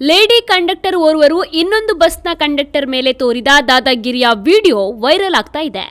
Lady conductor ಓರ್ವರು ಇನ್ನೊಂದು ಬಸ್ನ conductor ಮೇಲೆ ತೋರಿದ ದಾದಾಗಿರಿಯ ವಿಡಿಯೋ ವೈರಲ್ ಆಗ್ತಾ ಇದೆ.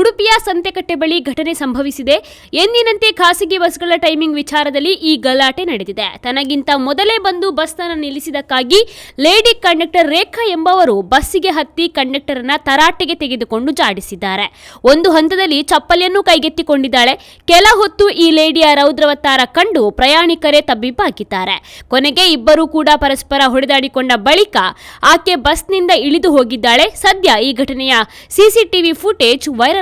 ಉಡುಪಿಯ ಸಂತೆಕಟ್ಟೆ ಬಳಿ ಘಟನೆ ಸಂಭವಿಸಿದೆ. ಎಂದಿನಂತೆ ಖಾಸಗಿ ಬಸ್ಗಳ ಟೈಮಿಂಗ್ ವಿಚಾರದಲ್ಲಿ ಈ ಗಲಾಟೆ ನಡೆದಿದೆ. ತನಗಿಂತ ಮೊದಲೇ ಬಂದು ಬಸ್ನ ನಿಲ್ಲಿಸಿದಕ್ಕಾಗಿ ಲೇಡಿ ಕಂಡಕ್ಟರ್ ರೇಖಾ ಎಂಬವರು ಬಸ್ಸಿಗೆ ಹತ್ತಿ ಕಂಡಕ್ಟರ್ ಕಂಡಕ್ಟರ್ನ ತರಾಟೆಗೆ ತೆಗೆದುಕೊಂಡು ಜಾಡಿಸಿದ್ದಾರೆ ಒಂದು ಹಂತದಲ್ಲಿ ಚಪ್ಪಲಿಯನ್ನು ಕೈಗೆತ್ತಿಕೊಂಡಿದ್ದಾಳೆ. ಕೆಲ ಹೊತ್ತು ಈ ಲೇಡಿಯ ರೌದ್ರವತ್ತಾರ ಕಂಡು ಪ್ರಯಾಣಿಕರೇ ತಬ್ಬಿಬ್ಬಾಕಿದ್ದಾರೆ. ಕೊನೆಗೆ ಇಬ್ಬರೂ ಕೂಡ ಪರಸ್ಪರ ಹೊಡೆದಾಡಿಕೊಂಡ ಬಳಿಕ ಆಕೆ ಬಸ್ನಿಂದ ಇಳಿದು ಹೋಗಿದ್ದಾಳೆ. ಸದ್ಯ ಈ ಘಟನೆಯ ಸಿಸಿಟಿವಿ ಫುಟೇಜ್ ವೈರಲ್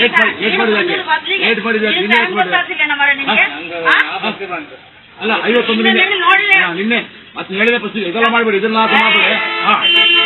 ಹಾ, ಮಾಡಿ- ನಿನ್ನೆ? ಅಲ್ಲ ಐವತ್ತೊಂದು ನಿನ್ನೆ ನಿನ್ನೆ ಹಾ, ಮತ್ತೆ ಹೇಳಿದೆ ಪ್ರಶ್ನೆ ಇದೆಲ್ಲ ಮಾಡಬೇಡಿ ಇದೆಲ್ಲ ನಾಲ್ಕು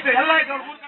ಆಯ್ತು ಎಲ್ಲ ಆಯ್ತು ಅವ್ರು